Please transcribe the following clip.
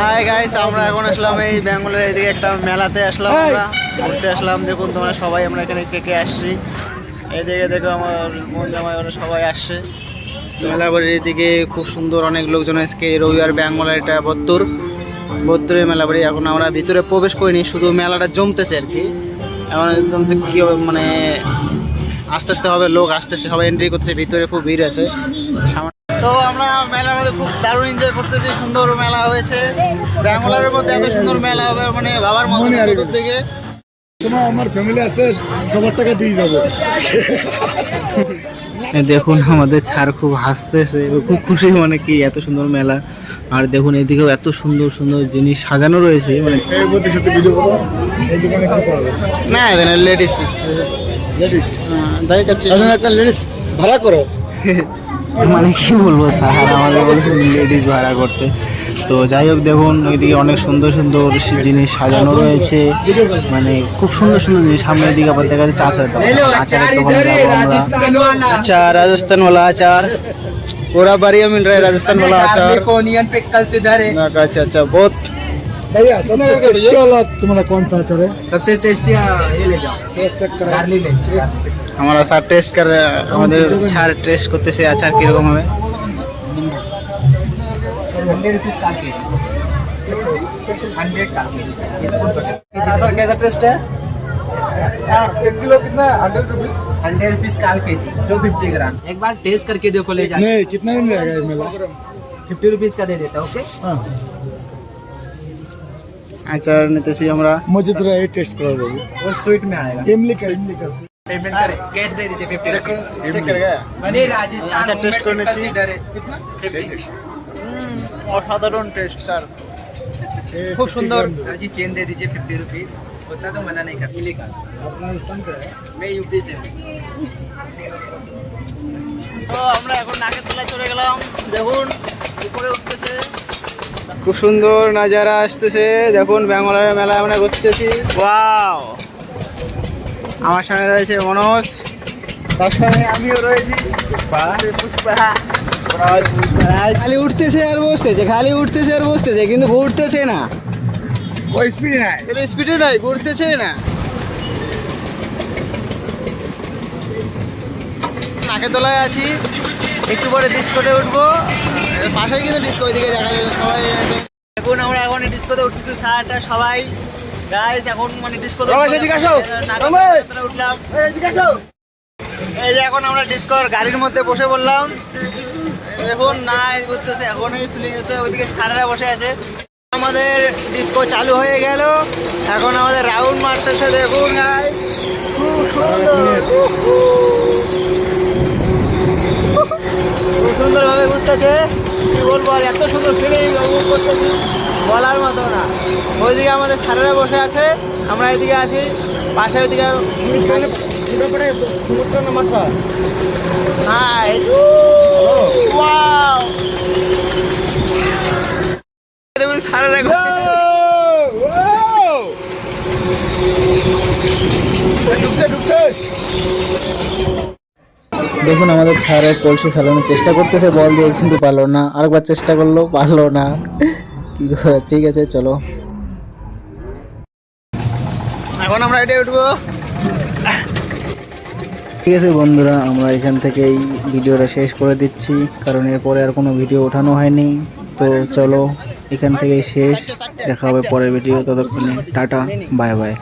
Hi guys আমরা এখন আসলাম এই বেঙ্গলের এদিকে একটা মেলাতে আসলাম আমরা। ঘুরতে আসলাম দেখুন তোমরা সবাই আমরা এখানে কে কে আসছি। এদিকে দেখো আমার বোন জামাই ওরা সবাই আসছে। মেলা বাড়ির এদিকে খুব সুন্দর অনেক লোকজন আজকে রবিবার বেঙ্গলের এটা বত্তর। বত্তরের মেলা বাড়ি এখন আমরা ভিতরে প্রবেশ করিনি শুধু মেলাটা জমতেছে আর কি। এখন জমছে কি হবে মানে আস্তে আস্তে হবে লোক আসতেছে সবাই এন্ট্রি করতেছে ভিতরে খুব ভিড় আছে। সামনে তো আমরা মেলার মধ্যে খুব দারুণ এনজয় করতেছি সুন্দর মেলা হয়েছে। ব্যাঙ্গালোরের মধ্যে এত সুন্দর মেলা হবে মানে বাবার মতো মনে থেকে সময় আমার ফ্যামিলি আছে সবার টাকা দিয়ে যাব। দেখুন আমাদের ছাড় খুব হাসতেছে খুব খুশি মানে কি এত সুন্দর মেলা। আর দেখুন এদিকেও এত সুন্দর সুন্দর জিনিস সাজানো রয়েছে মানে না লেডিস লেডিস তাই কাছে একটা লেডিস ভাড়া করো। মানে কি বলবো স্যার আমাদের বলেছেন লেডিস ভাড়া করতে তো যাই হোক দেখুন ওইদিকে অনেক সুন্দর সুন্দর জিনিস সাজানো রয়েছে মানে খুব সুন্দর সুন্দর জিনিস সামনের দিকে আবার দেখা যাচ্ছে আচার আচারের দোকানে যাবো আমরা अच्छा राजस्थान वाला अचार पूरा बढ़िया मिल रहा है राजस्थान वाला अचार ओनियन पिकल्स इधर है अच्छा अच्छा बहुत भैया सबसे टेस्टी वाला तुम्हारा कौन सा अचार है सबसे टेस्टी ये ले जाओ चेक करा गार्ली ले हमारा साथ टेस्ट कर रहे हैं আমাদের ছাড় টেস্ট করতেছে আচার কিরকম হবে हंड्रेड रुपीज का के हंड्रेड का के स्पून सर कैसा टेस्ट है एक किलो कितना हंड्रेड रुपीज हंड्रेड रुपीज काल के जी टू फिफ्टी ग्राम एक बार टेस्ट करके देखो ले जाके नहीं कितना दिन रहेगा ये मेला फिफ्टी रुपीज का दे देता ओके हाँ আচার নিতেছি আমরা मुझे तेरा ये टेस्ट करा बाबू वो स्वीट में आएगा इमली का इमली का पेमेंट करें कैश दे दीजिए फिफ्टी रुपीज চেক করে গয়া अरे राजस्थान अच्छा, टेस्ट करने पिकल्स चाहिए। इधर है कितना অসাধারণ টেস্ট স্যার ये खूब 50 सुंदर। ग्राम दो। सर जी चेन दे दीजिए फिफ्टी रुपीज होता तो मना नहीं करता मिली का अफगानिस्तान का है मैं यूपी से हूँ তো আমরা এখন নাকের তলায় চলে গেলাম দেখুন উপরে উঠতেছে খুব সুন্দর নাজারা আসতেছে দেখুন ব্যাঙ্গলের মেলা আমরা ঘুরতেছি ওয়াও আমার সঙ্গে রয়েছে মনোজ। তার সঙ্গে আমিও রয়েছি। খালি উঠতেছে আর বসতেছে খালি উঠতেছে আর বসতেছে কিন্তু ঘুরতেছে না। ওই স্পিড নাই। এটা স্পিডে নাই ঘুরতেছে না। নাকেতলায় আছি একটু পরে ডিসকোটে উঠবো। পাশেই কিন্তু ডিসকো ওইদিকে দেখা যাবে সবাই। এখন আমরা এখন ডিসকোতে উঠতেছি স্যারটা সবাই গাইস এখন মানে। রমেশ। উঠলাম। এই যে এখন আমরা ডিস্কোর গাড়ির মধ্যে বসে বললাম দেখুন না এই বুঝতেছে এখন এই ফিলিং হচ্ছে ওইদিকে স্যারেরা বসে আছে। আমাদের ডিস্কো চালু হয়ে গেল। এখন আমাদের রাউন্ড মারতেছে দেখুন গাই খুব সুন্দর। সুন্দরভাবে ঘুরতেছে। কি বলব আর এত সুন্দর ফিলিং উপভোগ করতেছি বলার মতো না। ওইদিকে আমাদের স্যারেরা বসে আছে আমরা এদিকে আছি পাশে ওইদিকে সমুদ্র দেখুন আমাদের স্যারের কলসি ফেলানোর চেষ্টা করতেছে বল দিয়ে কিন্তু পারল না। আরেকবার চেষ্টা করল পারল না। কি ঠিক আছে চলো। এখন আমরা এটা উঠবো। ঠিক আছে বন্ধুরা আমরা এখান থেকেই ভিডিওটা শেষ করে দিচ্ছি কারণ এরপরে আর কোনো ভিডিও ওঠানো হয়নি। তো চলো এখান থেকেই শেষ। দেখা হবে পরের ভিডিও ততক্ষণে টাটা বাই বাই।